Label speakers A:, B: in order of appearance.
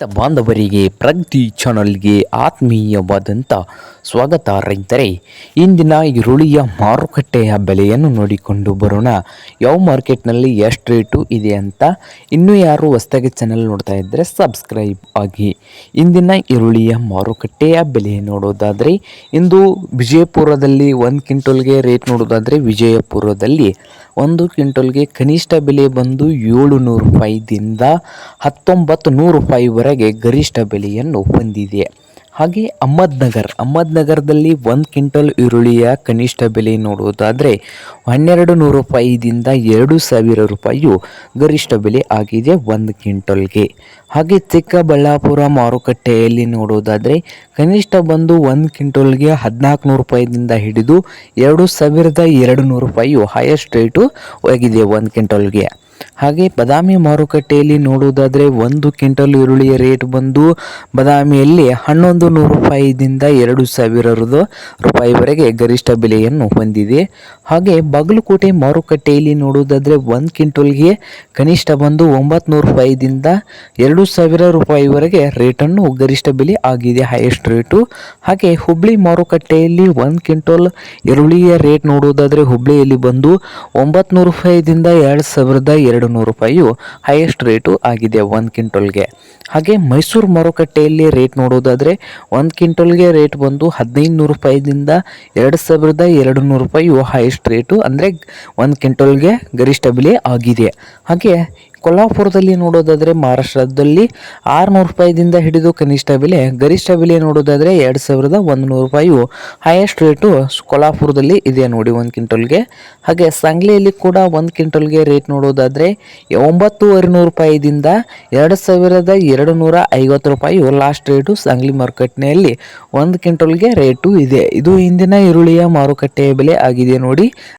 A: ಬಾಂಧವರಿಗೆ ಪ್ರಗತಿ ಚಾನಲ್ಗೆ ಆತ್ಮೀಯವಾದಂಥ ಸ್ವಾಗತ ರೈತರೇ. ಇಂದಿನ ಈರುಳ್ಳಿಯ ಮಾರುಕಟ್ಟೆಯ ಬೆಲೆಯನ್ನು ನೋಡಿಕೊಂಡು ಬರೋಣ. ಯಾವ ಮಾರ್ಕೆಟ್ನಲ್ಲಿ ಎಷ್ಟು ರೇಟು ಇದೆ ಅಂತ ಇನ್ನೂ ಯಾರು ಹೊಸ್ತಾಗಿ ಚಾನಲ್ ನೋಡ್ತಾ ಇದ್ದರೆ ಸಬ್ಸ್ಕ್ರೈಬ್ ಆಗಿ. ಇಂದಿನ ಈರುಳ್ಳಿಯ ಮಾರುಕಟ್ಟೆಯ ಬೆಲೆ ನೋಡೋದಾದರೆ ಇಂದು ವಿಜಯಪುರದಲ್ಲಿ ಒಂದು ಕ್ವಿಂಟಲ್ಗೆ ರೇಟ್ ನೋಡೋದಾದರೆ ವಿಜಯಪುರದಲ್ಲಿ ಒಂದು ಕ್ವಿಂಟಲ್ಗೆ ಕನಿಷ್ಠ ಬೆಲೆ ಬಂದು ಏಳು ನೂರು ರೂಪಾಯಿದಿಂದ ಹತ್ತೊಂಬತ್ತು ನೂರು ರೂಪಾಯಿವರೆಗೆ ಗರಿಷ್ಠ ಬೆಲೆಯನ್ನು ಹೊಂದಿದೆ. ಹಾಗೆ ಅಹಮದ್ನಗರ್ ಅಹಮದ್ನಗರದಲ್ಲಿ ಒಂದು ಕ್ವಿಂಟಲ್ ಈರುಳ್ಳಿಯ ಕನಿಷ್ಠ ಬೆಲೆ ನೋಡುವುದಾದರೆ ಹನ್ನೆರಡು ನೂರು ರೂಪಾಯಿದಿಂದ ಎರಡು ಸಾವಿರ ರೂಪಾಯಿಯು ಗರಿಷ್ಠ ಬೆಲೆ ಆಗಿದೆ ಒಂದು ಕ್ವಿಂಟಲ್ಗೆ. ಹಾಗೆ ಚಿಕ್ಕಬಳ್ಳಾಪುರ ಮಾರುಕಟ್ಟೆಯಲ್ಲಿ ನೋಡುವುದಾದರೆ ಕನಿಷ್ಠ ಬಂದು ಒಂದು ಕ್ವಿಂಟಲ್ಗೆ ಹದಿನಾಲ್ಕು ನೂರು ರೂಪಾಯಿದಿಂದ ಹಿಡಿದು ಎರಡು ಸಾವಿರದ ಎರಡು ನೂರು ರೂಪಾಯಿಯು ಹೈಯೆಸ್ಟ್ ರೇಟು ಹೋಗಿದೆ ಒಂದು ಕ್ವಿಂಟಲ್ಗೆ. ಹಾಗೆ ಬದಾಮಿ ಮಾರುಕಟ್ಟೆಯಲ್ಲಿ ನೋಡುವುದಾದರೆ ಒಂದು ಕ್ವಿಂಟಲ್ ಈರುಳ್ಳಿಯ ರೇಟ್ ಬಂದು ಬದಾಮಿಯಲ್ಲಿ ಹನ್ನೊಂದು ನೂರು ರೂಪಾಯಿದಿಂದ ಎರಡು ಸಾವಿರ ರೂಪಾಯಿವರೆಗೆ ಗರಿಷ್ಠ ಬೆಲೆಯನ್ನು ಹೊಂದಿದೆ. ಹಾಗೆ ಬಾಗಲಕೋಟೆ ಮಾರುಕಟ್ಟೆಯಲ್ಲಿ ನೋಡುವುದಾದರೆ ಒಂದು ಕ್ವಿಂಟಲ್ಗೆ ಕನಿಷ್ಠ ಬಂದು ಒಂಬತ್ತು ನೂರು ರೂಪಾಯಿದಿಂದ ಎರಡು ಸಾವಿರ ರೂಪಾಯಿವರೆಗೆ ರೇಟನ್ನು ಗರಿಷ್ಠ ಬೆಲೆ ಆಗಿದೆ ಹೈಯೆಸ್ಟ್ ರೇಟು. ಹಾಗೆ ಹುಬ್ಳಿ ಮಾರುಕಟ್ಟೆಯಲ್ಲಿ ಒಂದು ಕ್ವಿಂಟಲ್ ಈರುಳ್ಳಿಯ ರೇಟ್ ನೋಡುವುದಾದರೆ ಹುಬ್ಳಿಯಲ್ಲಿ ಬಂದು ಒಂಬತ್ತು ನೂರು ರೂಪಾಯಿದಿಂದ ಎರಡು ಸಾವಿರದ ಎರಡು ನೂರು ರೂಪಾಯಿಯು ಹೈಯೆಸ್ಟ್ ರೇಟು ಆಗಿದೆ ಒಂದು ಕ್ವಿಂಟಲ್ಗೆ. ಹಾಗೆ ಮೈಸೂರು ಮಾರುಕಟ್ಟೆಯಲ್ಲಿ ರೇಟ್ ನೋಡೋದಾದರೆ ಒಂದು ಕ್ವಿಂಟಲ್ಗೆ ರೇಟ್ ಬಂದು ಹದಿನೈದು ನೂರು ರೂಪಾಯಿದಿಂದ ಎರಡು ಸಾವಿರದ ಎರಡು ನೂರು ರೂಪಾಯಿಯು ಹೈಯೆಸ್ಟ್ ರೇಟು ಅಂದರೆ ಒಂದು ಕ್ವಿಂಟಲ್ಗೆ ಗರಿಷ್ಠ ಬೆಲೆ ಆಗಿದೆ. ಹಾಗೆ ಕೊಲ್ಹಾಪುರದಲ್ಲಿ ನೋಡೋದಾದರೆ ಮಹಾರಾಷ್ಟ್ರದಲ್ಲಿ ಆರುನೂರು ರೂಪಾಯಿದಿಂದ ಹಿಡಿದು ಕನಿಷ್ಠ ಬೆಲೆ, ಗರಿಷ್ಠ ಬೆಲೆ ನೋಡೋದಾದರೆ ಎರಡು ಸಾವಿರದ ಒಂದು ನೂರು ರೂಪಾಯಿಯು ಹೈಯೆಸ್ಟ್ ರೇಟು ಕೊಲ್ಹಾಪುರದಲ್ಲಿ ಇದೆ ನೋಡಿ ಒಂದು ಕ್ವಿಂಟಲ್ಗೆ. ಹಾಗೆ ಸಂಗ್ಲಿಯಲ್ಲಿ ಕೂಡ ಒಂದು ಕ್ವಿಂಟಲ್ಗೆ ರೇಟ್ ನೋಡೋದಾದರೆ ಒಂಬತ್ತೂವರೆ ನೂರು ರೂಪಾಯಿದಿಂದ ಎರಡು ಸಾವಿರದ ಎರಡು ನೂರ ಐವತ್ತು ರೂಪಾಯಿಯು ಲಾಸ್ಟ್ ರೇಟು ಸಂಗ್ಲಿ ಮಾರುಕಟ್ಟೆಯಲ್ಲಿ ಒಂದು ಕ್ವಿಂಟಲ್ಗೆ ರೇಟು ಇದೆ. ಇದು ಇಂದಿನ ಈರುಳ್ಳಿಯ ಮಾರುಕಟ್ಟೆಯ ಬೆಲೆ ಆಗಿದೆ ನೋಡಿ.